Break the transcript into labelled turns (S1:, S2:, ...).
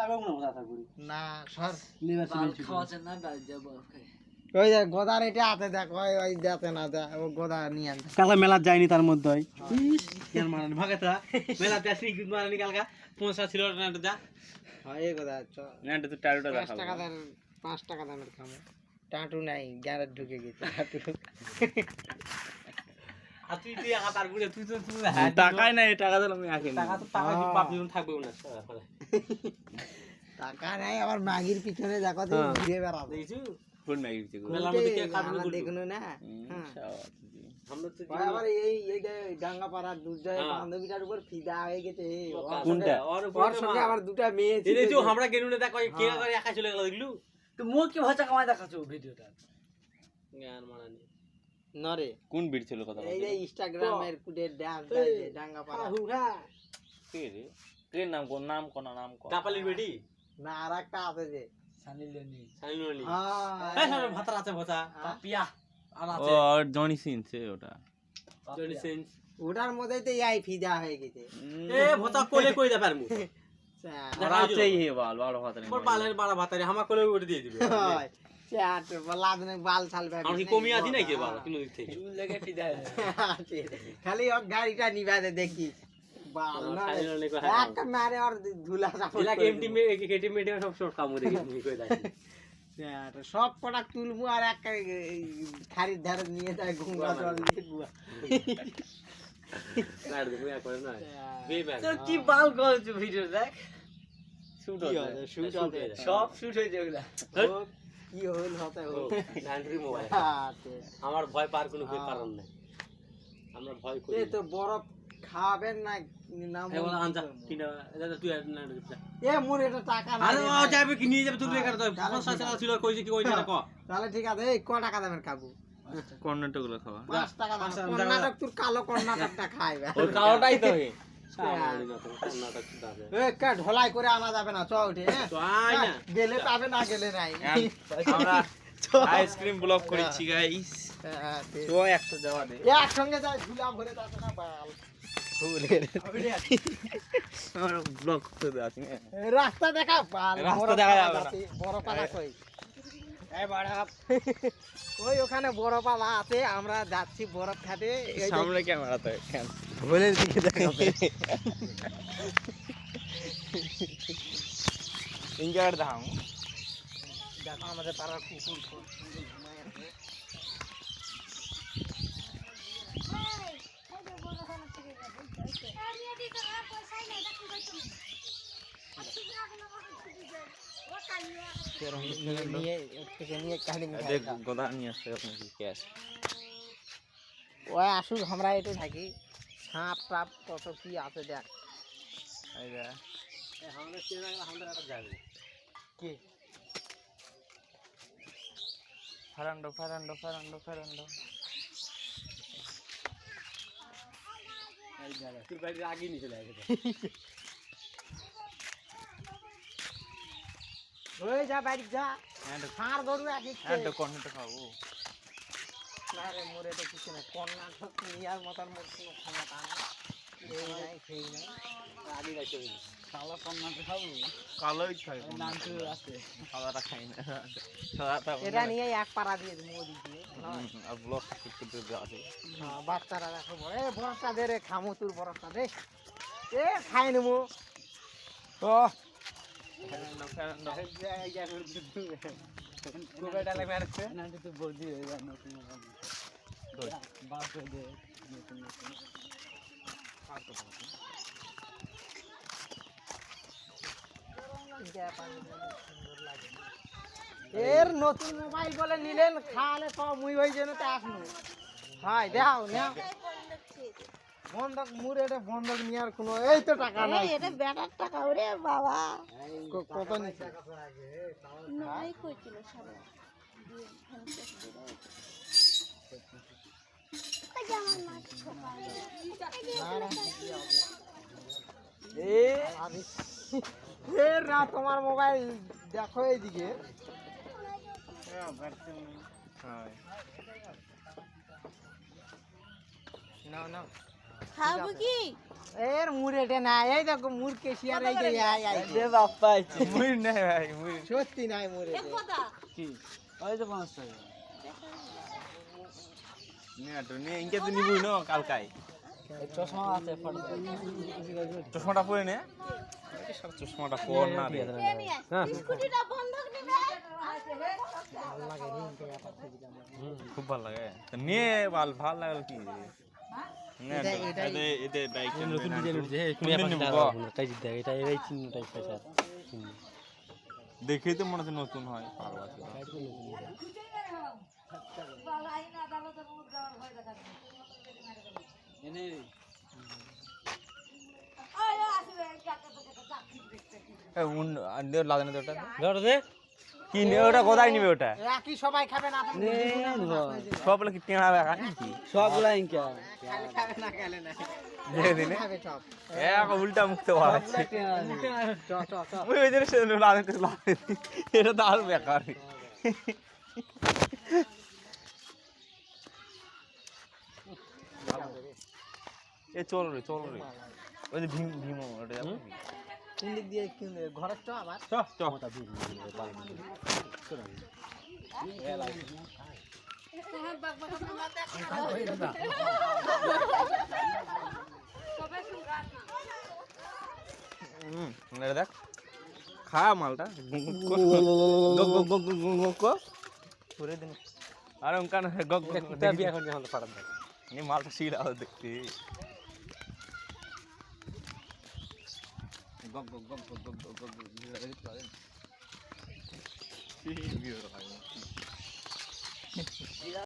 S1: না কথা করি।
S2: না সর।
S3: বাল খাওয়াচ্ছে না বাড়ি যাব
S2: ওই যে গোদার এটা হাতে দেখ ওই ওই দেতে না দে ও গোদা নিয়ে আনতে।
S1: মেলা যায়নি তার মধ্যে হয়। কেন মারানি? ভাগাতা মেলা যাসনি কি মারানি কালকা। পয়সা ছিল না যা।
S2: হ্যাঁ এই গোদা চ।
S4: না এটা তো টারুটা
S2: পাঁচ টাকা দাম টাকা দামের খামো টাটু নাই গ্যারেজ ঢুকে গেছে টাটু।
S1: তুই তুই একা তার গুড়ে তুই তো তুই
S4: টাকাই নাই টাকা দিলাম আমি আঁকি
S1: টাকা তো টাকা কি বাপ জীবন থাকবে না
S2: টাকা নাই আবার মাগির পিছনে দেখো তুই
S1: হ্যাঁ।
S2: ঘুরে বেড়াবে।
S1: দেখছ? মেলার মধ্যে কে
S2: আমার দেখুন না? হ্যাঁ।
S1: আমরা তো
S2: আবার এই এই ডাঙ্গা পাড়ার দুর্জয়
S1: হ্যাঁ।
S2: বান্ধবীটার উপর ফিদা হয়ে গেছে। ওর
S4: কোনটা?
S1: ওর
S2: ওর সঙ্গে আবার দুটা মেয়ে ছিল।
S1: এই যে আমরা গেনুনে দেখ কে করে একা চলে গেল দেখলু?
S3: তো মুখ কি ভাষা কামাই দেখাচ্ছ ভিডিওটা?
S1: জ্ঞান
S2: নরে
S4: কোন বিট ছিল কথা
S2: এই যে ইনস্টাগ্রামের কুটে ডান্স দেয় ডাঙ্গা পাড়া।
S4: কে রে? কে নাম কোন নাম কোন নাম কোন
S1: কাপালির বেটি?
S2: না আর একটা আছে যে।
S3: Sunny Leone.
S2: হ্যাঁ,
S1: এই সব ভাতার আছে ভাতা।
S3: পাপিয়া আর আছে।
S4: জনি সিনছে ওটা।
S1: জনি সেন্স
S2: ওটার মধ্যেই তো এই ফিদা হয়ে গেছে।
S1: এ ভাতা কোলে কই দা পারমু
S4: আর আছে হে বাল
S1: বালের বাড়া ভাতারে হামা কোলে দিয়ে দিবে।
S2: হয়। খালি ওর গাড়িটা নিবাদে দেখি। একটা মারে ওর ধুলা
S1: কেটি মেটে সব
S2: কটা তুলবো আর একটা খাড়ির ধারে নিয়ে যায় গঙ্গা জল দিয়ে গুয়া
S1: না দেখো এক করে না। বে বে
S3: তো কি বাল করছ ভিডিও দেখ?
S4: শুট।
S1: হয়ে।
S3: সব শুট হয়ে যাবে ওগুলা।
S2: কি হইল হতে হোক
S1: নান্ড্রি মোবাইল আমার ভয় পার কোনো কারণ নাই। আমরা ভয় করি
S2: এ তো বরফ খাবেন না না মন
S1: আনজা কিনা এটা তুই না
S2: এ মোর এটা টাকা নাই
S1: আরে ও যাবে কি নিয়ে যাবে তুই বেকার তো
S2: তাহলে
S1: 50 টাকা ছিল কইছে কি কইছে না ক।
S2: তাহলে ঠিক আছে এই ক টাকা দামের কাকু
S4: কর্নাটকগুলো খাওয়া।
S2: পাঁচ টাকা দামের
S1: পাঁচ টাকা
S2: কর্ণাটক তোর কালো কর্ণাটকটা খাইবে
S4: ওর কালোটাই তো হে
S1: কর্ণাটক দাবে।
S2: এ কা ঢলাই করে আনা যাবে না? চ উঠে হ্যাঁ?
S1: না।
S2: গেলে পাবে না গেলে নাই?
S4: আমরা আইসক্রিম করেছি গাইস
S2: হ্যাঁ,
S4: তো একশো যাওয়া দে।
S2: একসঙ্গে যায় ঝুলা ভরে যাবে না বাল।
S4: আমরা ব্লগ করতে আছি
S2: এ, রাস্তা দেখা বাল।
S4: রাস্তা দেখা যাবে
S2: বড় পালা কই? ওই ওখানে বরফ পালা আছে আমরা যাচ্ছি বরফ খাতে।
S4: সামনে ক্যামেরা। তো
S2: ভোলের দিকে দেখাবে
S4: ইনকার দাম
S2: দেখো আমাদের পাড়ার কুকুর ঘুমায় আছে।
S4: গোদা নিয়ে আসছে
S2: ওই আসুক আমরা একটু থাকি। সাপ টাপ কত কি আছে দেখ। কি?
S4: ফারান্ডো ফারান্ডো ফারান্ডো ফারান্ডো।
S1: আগে
S2: ওই যা বাড়ি যা। সার গরু আছে
S4: হ্যাঁ খাব।
S2: না রে মোরে তো কিছু না কর্ণাটক নিয়ার মতন মোর কোনো ক্ষমতা নেই। এই নাই সেই নাই।
S1: হবে
S3: শালা কন্যাকে খাব?
S4: কালোই খাই
S3: নাম তো আছে।
S4: সাদাটা খাই না। সাদাটা
S2: এটা নিয়ে এক পাড়া দিয়ে দেবো ওদিক দিয়ে
S4: আর ব্লগ করতে করতে আছে।
S2: হ্যাঁ, বাচ্চারা দেখো বড়। এ বরফটা দে রে খামো তোর বরফটা দে। এ খাই নেব। ও। গোবেটা লাগবে আর একটু।
S3: নাম তো বলছি হয়ে যায় নতুন নতুন বাস হয়ে যায় নতুন নতুন।
S2: এর নতুন মোবাইল বলে নিলেন খালে সব মুই হয়ে যেন তে আসনু। হাই দাও নাও। বন্ধক মুর এটা বন্ধক নেওয়ার কোনো এই তো টাকা নাই।
S5: এটা বেটার টাকা ওরে বাবা।
S2: কত নিছে?
S5: নয় কইছিল সবাই।
S2: তোমার মোবাইল দেখো এইদিকে।
S4: হ্যাঁ
S2: নাও নাও।
S5: খাব কি?
S2: এর মুড়েটে না এই দেখো মুড় কেশিয়ার এই যে আই আই
S3: দে বাপ্পা
S4: মুই নাই ভাই মুই
S2: সত্যি নাই মুড়েটে
S3: কি? ওই তো পাঁচ টাকা।
S4: নিয়ে তো নিয়ে ইনকে তো নিবই না কালকাই
S3: চশমা আছে ফটো
S4: চশমাটা পরে নে। চশমাটা পর না রে।
S5: স্কুটিটা বন্ধক নিবে
S4: খুব ভালো লাগে। তো নিয়ে ভালো ভালো লাগল কি
S1: নতুন ডিজাইন উঠছে
S4: দেখেই তো মনে হচ্ছে নতুন হয়। লাগানো তো ওটা
S1: ধরো দে।
S4: কি ওটা? কোথায় নিবে ওটা?
S2: একই সবাই খাবে না
S4: সব বলে কি টেঁড়া বেকা নাকি?
S3: সবগুলা ইনকা।
S2: খালি খাবে না খেলে না।
S4: দিনে
S2: খাবে সব।
S4: এক উল্টা
S2: চ চ
S4: ওই ওই জন্য সে লাগাতে লাগাতে এটা তো আরও বেকার। এ চল রে চল রে। ওই যে ভীম ভীম ওটা যাব
S2: কোন দিক দিয়ে ঘরের চ
S4: চ দেখ। খা মালটা। দিন। আর ওখানে গগ
S1: বিয়া করে
S4: মালটা শিরাও দেখতে গগ গগ গগ গগ গগ গগ দেখতে পারেন কি বিয়ে হয়